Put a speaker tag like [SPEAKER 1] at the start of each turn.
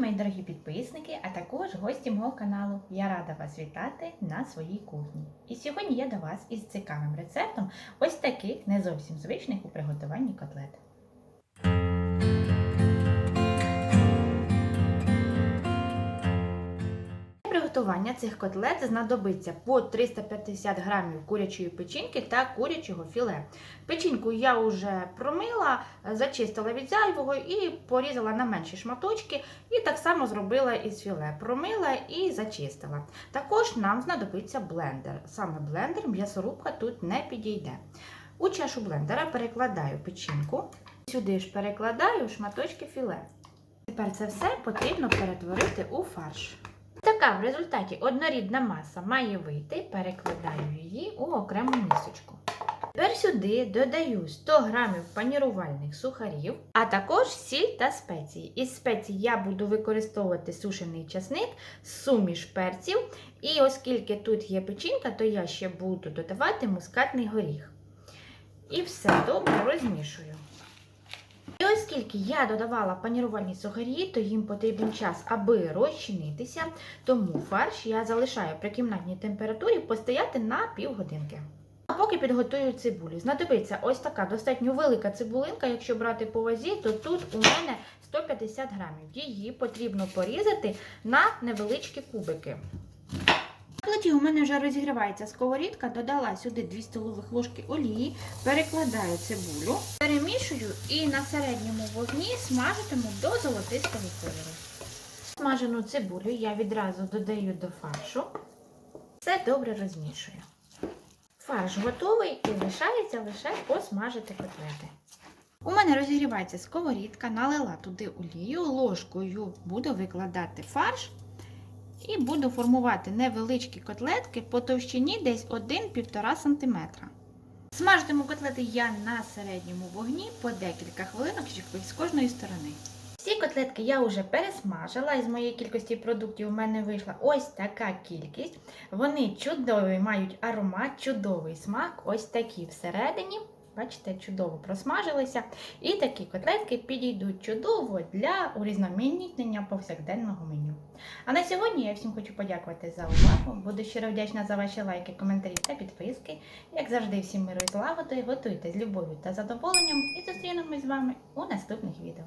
[SPEAKER 1] мої дорогі підписники, а також гості мого каналу. Я рада вас вітати на своїй кухні. І сьогодні я до вас із цікавим рецептом ось таких не зовсім звичних у приготуванні котлет. Приготування цих котлет знадобиться по 350 грамів курячої печінки та курячого філе. Печінку я вже промила, зачистила від зайвого і порізала на менші шматочки. І так само зробила із філе. Промила і зачистила. Також нам знадобиться блендер. Саме блендер, м'ясорубка тут не підійде. У чашу блендера перекладаю печінку, сюди ж перекладаю шматочки філе. Тепер це все потрібно перетворити у фарш. Така в результаті однорідна маса має вийти, перекладаю її у окрему мисочку. Тепер сюди додаю 100 грамів панірувальних сухарів, а також сіль та спеції. Із спецій я буду використовувати сушений часник, суміш перців, і оскільки тут є печінка, то я ще буду додавати мускатний горіх. І все добре розмішую. Оскільки я додавала панірувальні сухарі, то їм потрібен час, аби розчинитися, тому фарш я залишаю при кімнатній температурі постояти на півгодинки. А поки підготую цибулю, знадобиться ось така достатньо велика цибулинка. Якщо брати по вазі, то тут у мене 150 грамів. Її потрібно порізати на невеличкі кубики. Плиті у мене вже розігрівається сковорідка, додала сюди 2 столових ложки олії, перекладаю цибулю, перемішую і на середньому вогні смажитиму до золотистого кольору. Смажену цибулю я відразу додаю до фаршу. Все добре розмішую. Фарш готовий і лишається лише посмажити котлети. У мене розігрівається сковорідка, налила туди олію, ложкою буду викладати фарш. І буду формувати невеличкі котлетки по товщині десь 1-1,5 см. Смажитиму котлети я на середньому вогні по декілька хвилинок з кожної сторони. Всі котлетки я вже пересмажила, із моєї кількості продуктів у мене вийшла ось така кількість. Вони чудові, мають аромат, чудовий смак, ось такі всередині. Бачите, чудово просмажилися. І такі котлетки підійдуть чудово для урізноманітнення повсякденного меню. А на сьогодні я всім хочу подякувати за увагу. Буду щиро вдячна за ваші лайки, коментарі та підписки. Як завжди, всім миру і злагоди, готуйте з любов'ю та задоволенням і зустрінемось з вами у наступних відео.